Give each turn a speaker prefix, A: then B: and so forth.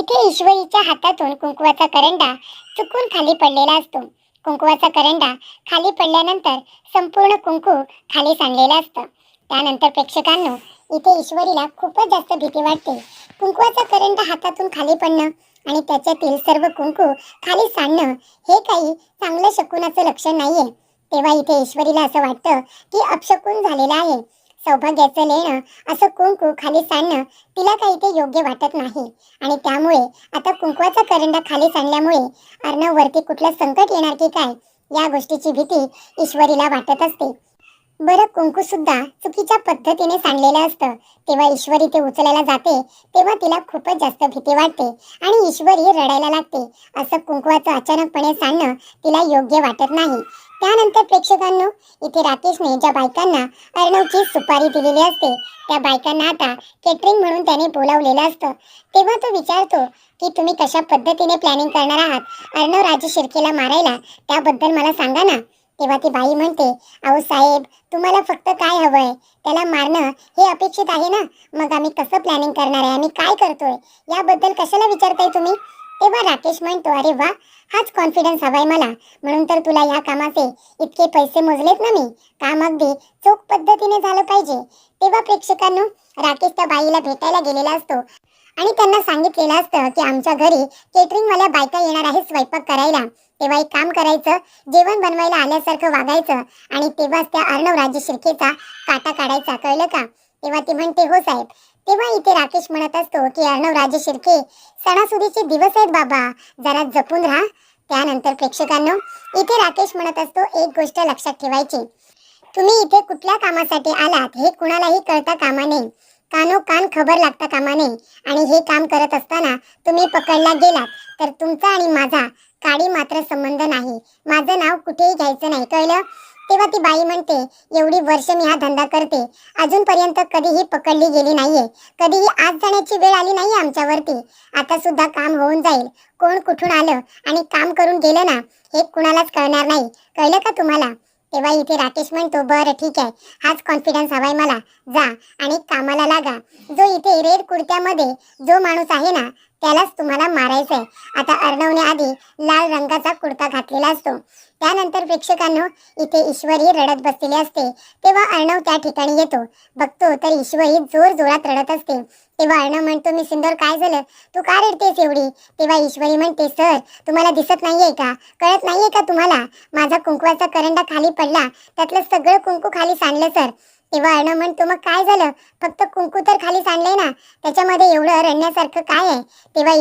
A: इथे ईश्वरीच्या हातातून कुंकुवाचा करंडा चुकून खाली पडलेला असतो. कुंकुवाचा करंडा खाली पडल्यानंतर संपूर्ण कुंकू खाली सांडलेलं असतं. त्यानंतर प्रेक्षकांनो इथे ईश्वरीला खूपच जास्त भीती वाटते. कुंकुवाचा करंडा हातातून खाली पडणं आणि त्याच्यातील सर्व कुंकू खाली सांडणं हे काही चांगलं शकुनाचं लक्षण नाहीये. तेव्हा इथे ईश्वरीला असं वाटतं की अपशकून झालेलं आहे. सौभाग्याचं लेणं असं कुंकू खाली सांडणं तिला काही ते योग्य वाटत नाही. आणि त्यामुळे आता कुंकवाचा करंडा खाली सांडल्यामुळे अर्णववरती कुठलं संकट येणार की काय या गोष्टीची भीती ईश्वरीला वाटत असते. बरं कुंकू सुद्धा चुकीच्या पद्धतीने सांडलेलं असतं. तेव्हा ईश्वरी ते उचलायला जाते तेव्हा तिला खूपच जास्त भीती वाटते आणि ईश्वरी रडायला लागते. असं कुंकवाचं अचानकपणे सांडणं तिला योग्य वाटत नाही. त्यानंतर प्रेक्षकांनो इथे राकेशने ज्या बायकांना अर्णवची सुपारी दिलेली असते. त्या बायकांना आता केटरिंग म्हणून त्याने बोलावलेलं असतं. तेव्हा तो विचारतो की तुम्ही कशा पद्धतीने प्लॅनिंग करणार आहात? अर्णव राजे शिर्केला मारायला त्याबद्दल मला सांगा ना. तेव्हा ती बाई म्हणते अहो साहेब तुम्हाला फक्त काय हवंय? त्याला मारणं हे अपेक्षित आहे ना? मग आम्ही कसं प्लॅनिंग करणार आहे? आम्ही काय करतोय? याबद्दल कशाला विचारताय तुम्ही? तेव्हा राकेश म्हणतो अरे वा हाच कॉन्फिडन्स हवाय मला. म्हणून तर तुला या कामाचे इतके पैसे मोजलेत ना मी. काम अगदी चोख पद्धतीने झालं पाहिजे. तेव्हा प्रेक्षकांनो राकेश त्या बाईला भेटायला गेलेला असतो. आणि त्यांना सांगितलेलं असतं की आमच्या घरी केटरिंगवाल्या बायका येणार आहे स्वयंपाक करायला. तेव्हा एक काम करायचं जेवण बनवायला आल्यासारखं वागायचं. आणि तेव्हाच त्या अर्णव राज्य शिर्केचा काटा काढायचा कळलं का? तेव्हा ती म्हणते हो साहेब तेव्हा इथे राकेश म्हणत असतो की अर्णव राजे शिर्के सणासुदीचे दिवस आहेत बाबा जरा जपून राहा. त्यानंतर प्रेक्षकांनो इथे राकेश म्हणत असतो एक गोष्ट लक्षात ठेवायची. तुम्ही इथे कुठल्या कामासाठी आलात हे कुणालाही कळता कामा नये. कानो कान खबर लागता कामा नये. आणि हे काम करत असताना तुम्ही पकडला गेलात तर तुमचा आणि माझा काडी मात्र संबंध नाही. माझं नाव कुठेही घ्यायचं नाही. कळलं? तेव्हा ती बाई म्हणते एवढी वर्ष मी हा धंदा करते. अजूनपर्यंत कधीही पकडली गेली नाहीये. कधीही आज जाण्याची वेळ आली नाही आमच्यावरती. आता सुद्धा काम होऊन जाईल. कोण कुठून आलं आणि काम करून गेलं ना हे कुणालाच कळणार नाही. कळलं का तुम्हाला? तेव्हा इथे राकेश म्हणतो बरं ठीक आहे. हाच कॉन्फिडन्स हवाय मला. जा आणि कामाला लागा. जो इथे रेड कुर्त्यामध्ये जो माणूस आहे ना त्यालाच तुम्हाला मारायचं आहे आता अर्णवने आधी लाल रंगाचा कुर्ता घातलेला असतो. त्यानंतर प्रेक्षकांनो इथे ईश्वरी रडत बसलेली असते. तेव्हा अर्णव त्या ठिकाणी येतो. बघतो तर ईश्वरी जोर जोरात रडत असते. तेव्हा अर्णव म्हणतो मी सुंदर काय झालं? तू का रडतेस एवढी? तेव्हा ईश्वरी म्हणते सर तुम्हाला दिसत नाहीये का? कळत नाहीये का तुम्हाला? माझा कुंकवाचा करंडा खाली पडला. त्यातलं सगळं कुंकू खाली सांडलं सर. तेव्हा अर्णव म्हणतो मग काय झालं? फक्त कुंकू तर खाली सांडलंय ना. त्याच्यामध्ये एवढं रडण्यासारखं काय आहे? तेव्हा